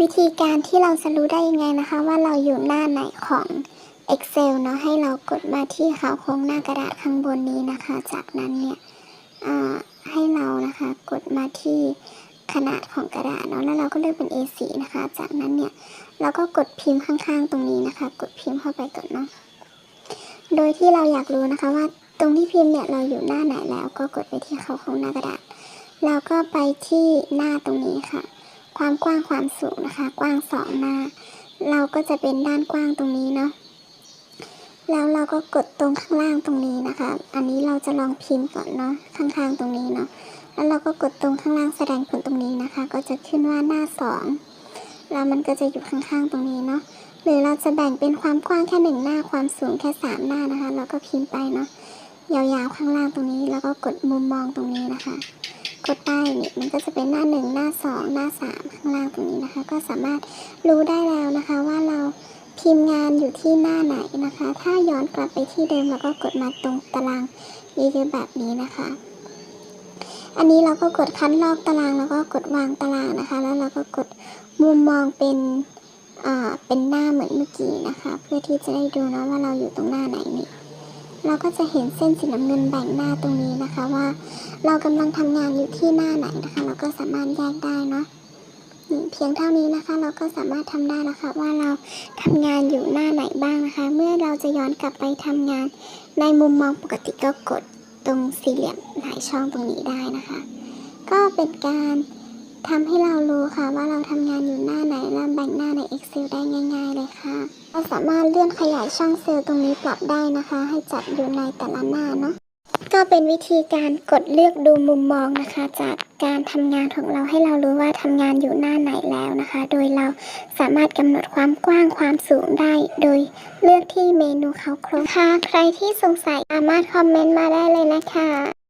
วิธีการที่เราจะรู้ได้ยังไงนะคะ ว่าเราอยู่หน้าไหนของ Excel เนาะให้เรากดมาที่ขาวโครงหน้ากระดาษข้างบนนี้นะคะ จากนั้นเนี่ยให้เรานะคะกดมาที่ขนาดของกระดาษเนาะแล้วเราก็เลือกเป็น A4 นะคะ จากนั้นเนี่ยเราก็กดพิมพ์ข้างๆตรงนี้นะคะ กดพิมพ์เข้าไปก่อนเนาะโดยที่เราอยากรู้นะคะว่าตรงที่พิมพ์เนี่ยเราอยู่หน้าไหนแล้วก็กดไปที่ขาวโครงหน้ากระดาษ แล้วก็ไปที่หน้าตรงนี้ค่ะ ความกว้างความสูงนะคะ กว้างสองหน้า เราก็จะเป็นด้านกว้างตรงนี้เนาะแล้วเราก็กดตรงข้างล่างตรงนี้นะคะ อันนี้เราจะลองพิมพ์ก่อนเนาะข้างๆตรงนี้เนาะแล้วเราก็กดตรงข้างล่างแสดงผลตรงนี้นะคะ ก็จะขึ้นว่าหน้าสองแล้วมันก็จะอยู่ข้างๆตรงนี้เนาะหรือเราจะแบ่งเป็นความกว้างแค่หนึ่งหน้าความสูงแค่สามหน้านะคะ เราก็พิมพ์ไปเนาะยาวๆข้างล่างตรงนี้ แล้วก็กดมุมมองตรงนี้นะคะ กดได้เนี่ยมันก็จะเป็นหน้าหนึ่งหน้าสองหน้าสามข้างล่างตรงนี้นะคะ ก็สามารถรู้ได้แล้วนะคะว่าเราพิมพ์งานอยู่ที่หน้าไหนนะคะ ถ้าย้อนกลับไปที่เดิมเราก็กดมาตรงตารางเยอะๆแบบนี้นะคะ อันนี้เราก็กดคัดลอกตารางแล้วก็กดวางตารางนะคะ แล้วเราก็กดมุมมองเป็นอ่าเป็นหน้าเหมือนเมื่อกี้นะคะ เพื่อที่จะได้ดูนะว่าเราอยู่ตรงหน้าไหนนี่ ก็จะเห็นเส้นสีน้ำเงินแบ่งหน้าตรงนี้นะคะว่า เรากำลังทำงานอยู่ที่หน้าไหนนะคะ เราก็สามารถแยกได้เนาะเพียงเท่านี้นะคะ เราก็สามารถทำได้แล้วค่ะว่าเราทำงานอยู่หน้าไหนบ้างนะคะ เมื่อเราจะย้อนกลับไปทำงาน ในมุมมองปกติก็กดตรงสี่เหลี่ยมหลายช่องตรงนี้ได้นะคะ ก็เป็นการทำให้เรารู้ค่ะว่าเราทำงานอยู่หน้าไหนาใน Excel ได้ง่าย ๆ เลยค่ะเรา สามารถเลื่อนขยายช่องเซลล์ตรงนี้ปรับได้นะคะ ให้จัดอยู่ในแต่ละหน้าเนาะก็เป็นวิธีการกดเลือกดูมุมมองนะคะ จากการทำงานของเราให้เรารู้ว่าทำงานอยู่หน้าไหนแล้วนะคะ โดยเราสามารถกำหนดความกว้างความสูงได้ โดยเลือกที่เมนูเขาโครงค่ะ ใครที่สงสัยสามารถคอมเมนต์มาได้เลยนะคะ